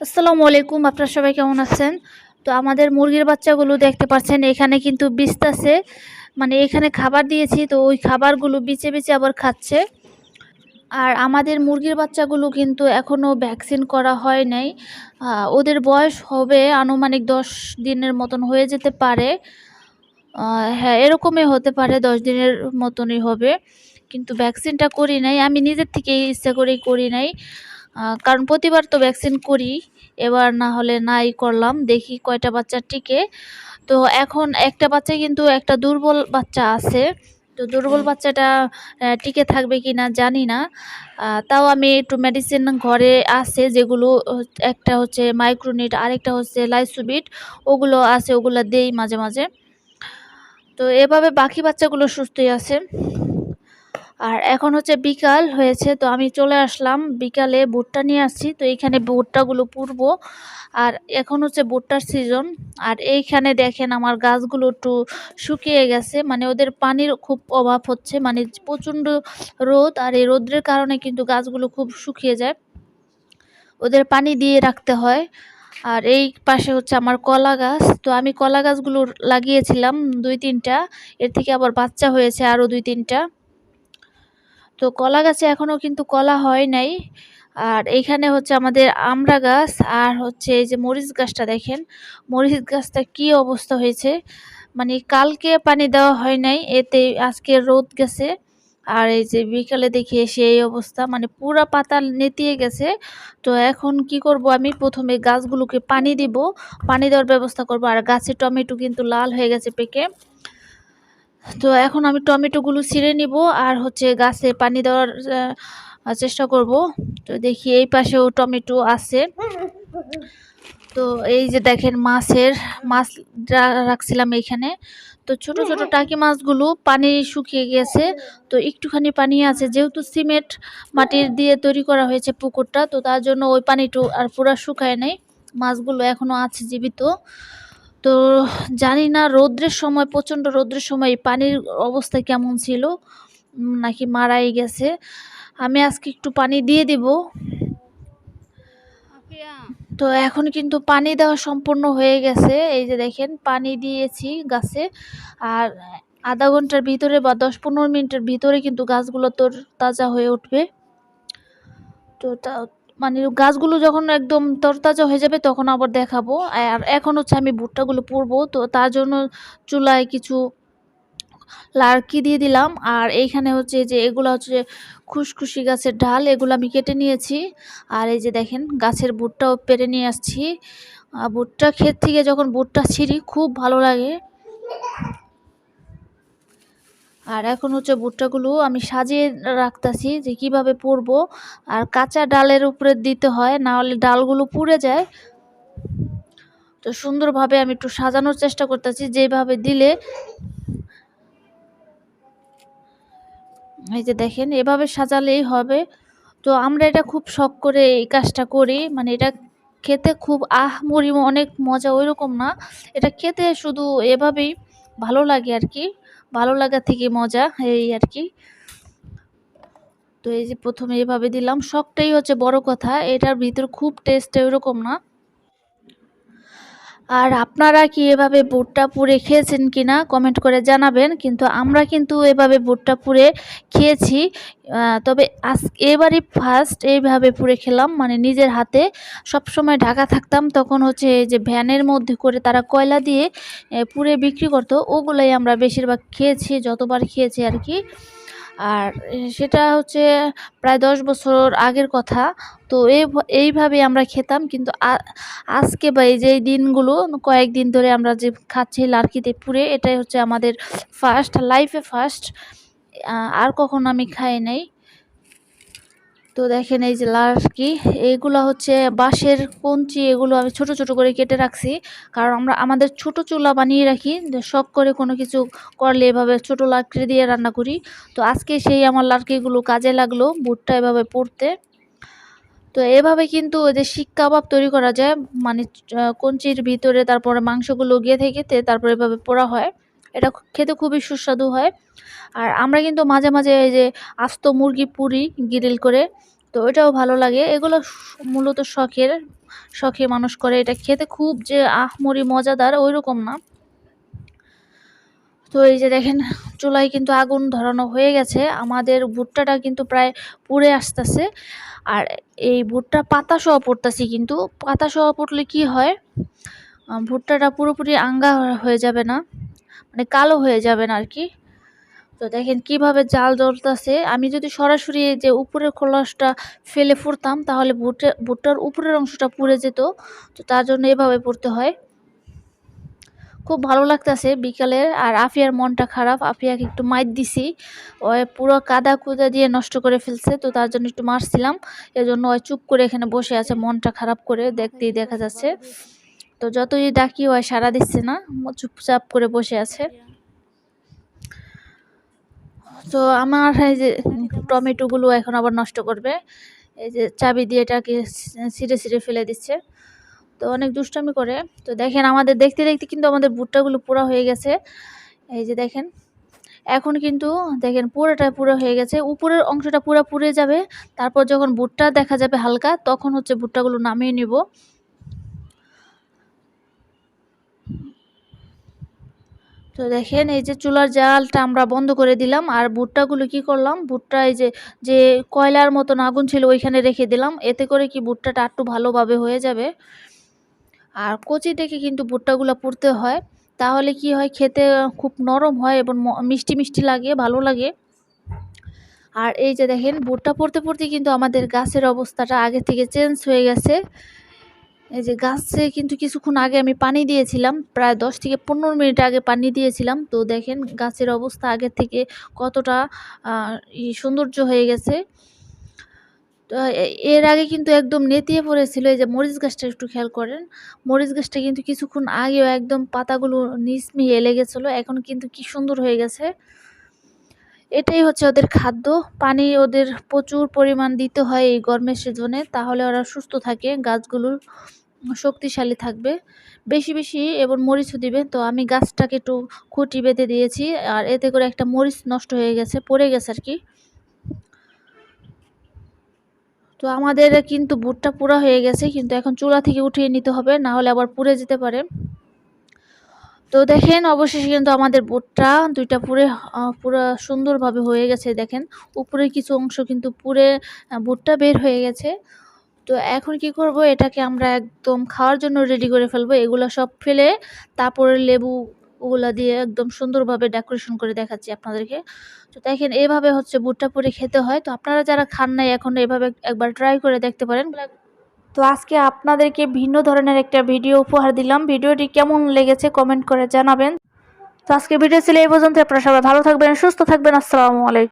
আসসালামু আলাইকুম, আপনারা সবাই কেমন আছেন? তো আমাদের মুরগির বাচ্চাগুলো দেখতে পাচ্ছেন, এখানে কিন্তু বিচতেছে মানে এখানে খাবার দিয়েছি, তো ওই খাবারগুলো বিচে বিচে আবার খাচ্ছে। আর আমাদের মুরগির বাচ্চাগুলো কিন্তু এখনও ভ্যাকসিন করা হয় নাই। ওদের বয়স হবে আনুমানিক দশ দিনের মতন হয়ে যেতে পারে। হ্যাঁ এরকমই হতে পারে, দশ দিনের মতনই হবে। কিন্তু ভ্যাকসিনটা করি নাই, আমি নিজের থেকেই ইচ্ছা করেই করি নাই। কারণ প্রতিবার তো ভ্যাকসিন করি এবার না হলে নাই করলাম দেখি কয়টা বাচ্চা টিকে। তো এখন একটা বাচ্চা কিন্তু একটা দুর্বল বাচ্চা আছে তো দুর্বল বাচ্চাটা টিকে থাকবে কি না জানি না। তাও আমি একটু মেডিসিন ঘরে আছে যেগুলো একটা হচ্ছে মাইক্রোনিট আরেকটা হচ্ছে লাইসোবিট ওগুলো আছে ওগুলো দেই মাঝে মাঝে। তো এভাবে বাকি বাচ্চাগুলো সুস্থই আছে। আর এখন হচ্ছে বিকাল হয়েছে, তো আমি চলে আসলাম। বিকালে ভুট্টা নিয়ে আসছি, তো এইখানে ভুট্টাগুলো পুরব আর এখন হচ্ছে ভুট্টার সিজন আর এইখানে দেখেন আমার গাছগুলো একটু শুকিয়ে গেছে মানে ওদের পানির খুব অভাব হচ্ছে মানে প্রচণ্ড রোদ, আর এই রোদ্রের কারণে কিন্তু গাছগুলো খুব শুকিয়ে যায়। ওদের পানি দিয়ে রাখতে হয়। আর এই পাশে হচ্ছে আমার কলা গাছ, তো আমি কলা গাছগুলো লাগিয়েছিলাম দুই তিনটা, এর থেকে আবার বাচ্চা হয়েছে আরও দুই তিনটা। তো কলা গাছে এখনও কিন্তু কলা হয় নাই। আর এইখানে হচ্ছে আমাদের আমড়া গাছ আর হচ্ছে এই যে মরিচ গাছটা দেখেন। মরিচ গাছটা কি অবস্থা হয়েছে? মানে কালকে পানি দেওয়া হয় নাই, এতে আজকে রোদ গেছে। আর এই যে বিকালে দেখি এসে এই অবস্থা মানে পুরা পাতা নেতিয়ে গেছে। তো এখন কি করব আমি? প্রথমে গাছগুলোকে পানি দিব, পানি দেওয়ার ব্যবস্থা করব। আর গাছে টমেটো কিন্তু লাল হয়ে গেছে পেকে। তো এখন আমি টমেটোগুলো ছিঁড়ে নিব আর হচ্ছে গাছে পানি দেওয়ার চেষ্টা করব। তো দেখি এই পাশেও টমেটো আছে। তো এই যে দেখেন মাছের, মাছ রাখছিলাম এইখানে তো ছোট ছোট টাকি মাছগুলো পানি শুকিয়ে গেছে। তো একটুখানি পানি আছে, যেহেতু সিমেন্ট মাটির দিয়ে তৈরি করা হয়েছে পুকুরটা, তো তার জন্য ওই পানিটু আর পুরা শুকায় নাই। মাছগুলো এখনও আছে জীবিত। তো জানি না রৌদ্রের সময় প্রচণ্ড রৌদ্রের সময় পানির অবস্থা কেমন ছিল? নাকি মারাই গেছে। আমি আজকে একটু পানি দিয়ে দিব। তো এখন কিন্তু পানি দেওয়া সম্পূর্ণ হয়ে গেছে। এই যে দেখেন পানি দিয়েছি গাছে। আর আধা ঘণ্টার ভিতরে বা দশ পনেরো মিনিটের ভিতরে কিন্তু গাছগুলো তোর তাজা হয়ে উঠবে। তো তা মানে গাছগুলো যখন একদম তরতাজা হয়ে যাবে তখন আবার দেখাবো। আর এখন হচ্ছে আমি ভুট্টাগুলো পুড়বো, তো তার জন্য চুলায় কিছু লার্কি দিয়ে দিলাম। আর এইখানে হচ্ছে যে এগুলো হচ্ছে খুশখুশি গাছের ডাল, এগুলো আমি কেটে নিয়েছি। আর এই যে দেখেন, গাছের ভুট্টাও পেরে নিয়ে আসছি। আর ভুট্টা ক্ষেত থেকে যখন ভুট্টা ছিঁড়ি, খুব ভালো লাগে। আর এখন হচ্ছে ভুট্টাগুলো আমি সাজিয়ে রাখতাছি যে কীভাবে পুড়বো আর কাঁচা ডালের উপরে দিতে হয়, না হলে ডালগুলো পুড়ে যায়। তো সুন্দরভাবে আমি একটু সাজানোর চেষ্টা করতেছি, যেভাবে দিলে। এই যে দেখেন, এভাবে সাজালেই হবে। তো আমরা এটা খুব শখ করে এই কাজটা করি। মানে এটা খেতে খুব আহমরি অনেক মজা, ওইরকম না। এটা খেতে শুধু এভাবেই ভালো লাগে আর কি ভালো লাগা থেকে মজা, এই আর কি তো এই যে প্রথমে এভাবে দিলাম, শখটাই হচ্ছে বড় কথা, এটার ভিতর খুব টেস্ট এরকম না। আর আপনারা কি এভাবে ভুট্টা পুড়ে খেয়েছেন কি না কমেন্ট করে জানাবেন, কিন্তু আমরা কিন্তু এভাবে ভুট্টা পুড়ে খেয়েছি। তবে আজ এবারই ফার্স্ট এইভাবে পুড়ে খেলাম মানে নিজের হাতে সব সময় ঢাকা থাকতাম, তখন হচ্ছে যে ভ্যানের মধ্যে করে তারা কয়লা দিয়ে পুড়ে বিক্রি করতো, ওগুলোই আমরা বেশিরভাগ খেয়েছি, যতবার খেয়েছি আর কি। আর সেটা হচ্ছে প্রায় দশ বছর আগের কথা। তো এই এইভাবে আমরা খেতাম, কিন্তু আজকে বা এই যে দিনগুলো, কয়েকদিন ধরে আমরা যে খাচ্ছি লার্কিতে পুরে এটাই হচ্ছে আমাদের ফার্স্ট লাইফে ফার্স্ট আর কখনো আমি খাই নাই। তো দেখেন এই যে লার্কি এইগুলো হচ্ছে বাঁশের কঞ্চি, এগুলো আমি ছোট ছোট করে কেটে রাখছি। কারণ আমরা আমাদের ছোট চুলা বানিয়ে রাখি শখ করে কোনো কিছু করলে এভাবে ছোট লাকড়ি দিয়ে রান্না করি। তো আজকে সেই আমার লার্কিগুলো কাজে লাগল ভুট্টা এভাবে পড়তে। তো এভাবে কিন্তু ওই যে শিক কাবাব তৈরি করা যায় মানে কঞ্চির ভিতরে তারপরে মাংসগুলো গেঁথে গেঁথে তারপরে এভাবে পোড়া হয়। এটা খেতে খুবই সুস্বাদু হয়। আর আমরা কিন্তু মাঝে মাঝে এই যে আস্ত মুরগি পুরি গ্রিল করে, তো এটাও ভালো লাগে। এগুলো মূলত শখের, শখে মানুষ করে। এটা খেতে খুব যে আহমরি মজাদার ওই রকম না। তো এই যে দেখেন, চুলায় কিন্তু আগুন ধরানো হয়ে গেছে। আমাদের ভুট্টাটা কিন্তু প্রায় পুড়ে আসতেছে। আর এই ভুট্টা পাতা সহ পড়তেছি কিন্তু। পাতা সহ পড়লে কি হয়? ভুট্টাটা পুরোপুরি আঙ্গা হয়ে যাবে না। মানে কালো হয়ে যাবেন আর কি তো দেখেন কীভাবে জাল জ্বলতেছে আমি যদি সরাসরি যে উপরের খোলসটা ফেলে ফুরতাম তাহলে ভুট্টা ভুট্টার উপরের অংশটা পুড়ে যেত। তো তার জন্য এভাবে পড়তে হয়। খুব ভালো লাগতেছে বিকালে, আর আফিয়ার মনটা খারাপ। আফিয়াকে একটু মাইর দিছি। ওই পুরো কাদা কুদা দিয়ে নষ্ট করে ফেলছে, তো তার জন্য একটু মারছিলাম। এজন্য ওই চুপ করে এখানে বসে আছে, মনটা খারাপ করে। দেখতেই দেখা যাচ্ছে। তো যতই ডাকি, ওই সারা দিচ্ছে না চুপচাপ করে বসে আছে। তো আমার এই যে টমেটোগুলো এখন আবার নষ্ট করবে। এই যে চাবি দিয়ে এটাকে ছিঁড়ে ছিঁড়ে ফেলে দিচ্ছে। তো অনেক দুষ্টামি করে। তো দেখেন, আমাদের দেখতে দেখতে কিন্তু আমাদের ভুট্টাগুলো পুরো হয়ে গেছে। এই যে দেখেন, এখন কিন্তু দেখেন পুরোটা পুরো হয়ে গেছে। উপরের অংশটা পুরো পুড়ে যাবে। তারপর যখন ভুট্টা দেখা যাবে হালকা, তখন হচ্ছে ভুট্টাগুলো নামিয়ে নিব। তো দেখেন, এই যে চুলার জালটা আমরা বন্ধ করে দিলাম। আর ভুট্টাগুলো কি করলাম? ভুট্টা এই যে যে কয়লার মতন আগুন ছিল ওইখানে রেখে দিলাম। এতে করে কি ভুট্টাটা একটু ভালোভাবে হয়ে যাবে। আর কচি থেকে কিন্তু ভুট্টাগুলো পুড়তে হয়। তাহলে কি হয়, খেতে খুব নরম হয় এবং মিষ্টি মিষ্টি লাগে, ভালো লাগে। আর এই যে দেখেন, ভুট্টা পড়তে পড়তে কিন্তু আমাদের গাছের অবস্থাটা আগে থেকে চেঞ্জ হয়ে গেছে। এই যে গাছে কিন্তু কিছুক্ষণ আগে আমি পানি দিয়েছিলাম, প্রায় দশ থেকে পনেরো মিনিট আগে পানি দিয়েছিলাম। তো দেখেন গাছের অবস্থা আগের থেকে কতটা সৌন্দর্য হয়ে গেছে। তো এর আগে কিন্তু একদম নেতিয়ে পড়েছিল। এই যে মরিচ গাছটা একটু খেয়াল করেন, মরিচ গাছটা কিন্তু কিছুক্ষণ আগেও একদম পাতাগুলো নিচ মিয়ে লেগেছিলো। এখন কিন্তু কি সুন্দর হয়ে গেছে। এটাই হচ্ছে ওদের খাদ্য। পানি ওদের প্রচুর পরিমাণ দিতে হয় এই গরমের সিজনে। তাহলে ওরা সুস্থ থাকে, গাছগুলো শক্তিশালী থাকবে। বেশি বেশি এবং মরিচও দিবে। তো আমি গাছটাকে একটু খুঁটি বেঁধে দিয়েছি, আর এতে করে একটা মরিচ নষ্ট হয়ে গেছে, পড়ে গেছে আর কি। তো আমাদের কিন্তু ভুট্টা পুরা হয়ে গেছে, কিন্তু এখন চুলা থেকে উঠিয়ে নিতে হবে, না হলে আবার পুড়ে যেতে পারে। তো দেখেন, অবশেষে কিন্তু আমাদের ভুট্টা দুইটা পুরে পুরো সুন্দরভাবে হয়ে গেছে দেখেন। উপরে কিছু অংশ কিন্তু পুরে ভুট্টা বের হয়ে গেছে। তো এখন কি করব, এটাকে আমরা একদম খাওয়ার জন্য রেডি করে ফেলব। এগুলো সব ফেলে তারপরে লেবু ওগুলা দিয়ে একদম সুন্দরভাবে ডেকোরেশন করে দেখাচ্ছি আপনাদেরকে। তো দেখেন, এভাবে হচ্ছে ভুট্টা পুরে খেতে হয়। তো আপনারা যারা খান নাই এখন, এভাবে একবার ট্রাই করে দেখতে পারেন। তো আজকে আপনাদেরকে ভিন্ন ধরনের একটা ভিডিও উপহার দিলাম। ভিডিওটি কেমন লেগেছে কমেন্ট করে জানাবেন। তো আজকে ভিডিও ছিল এই পর্যন্ত আপনারা সবাই ভালো থাকবেন, সুস্থ থাকবেন। আসসালামু আলাইকুম।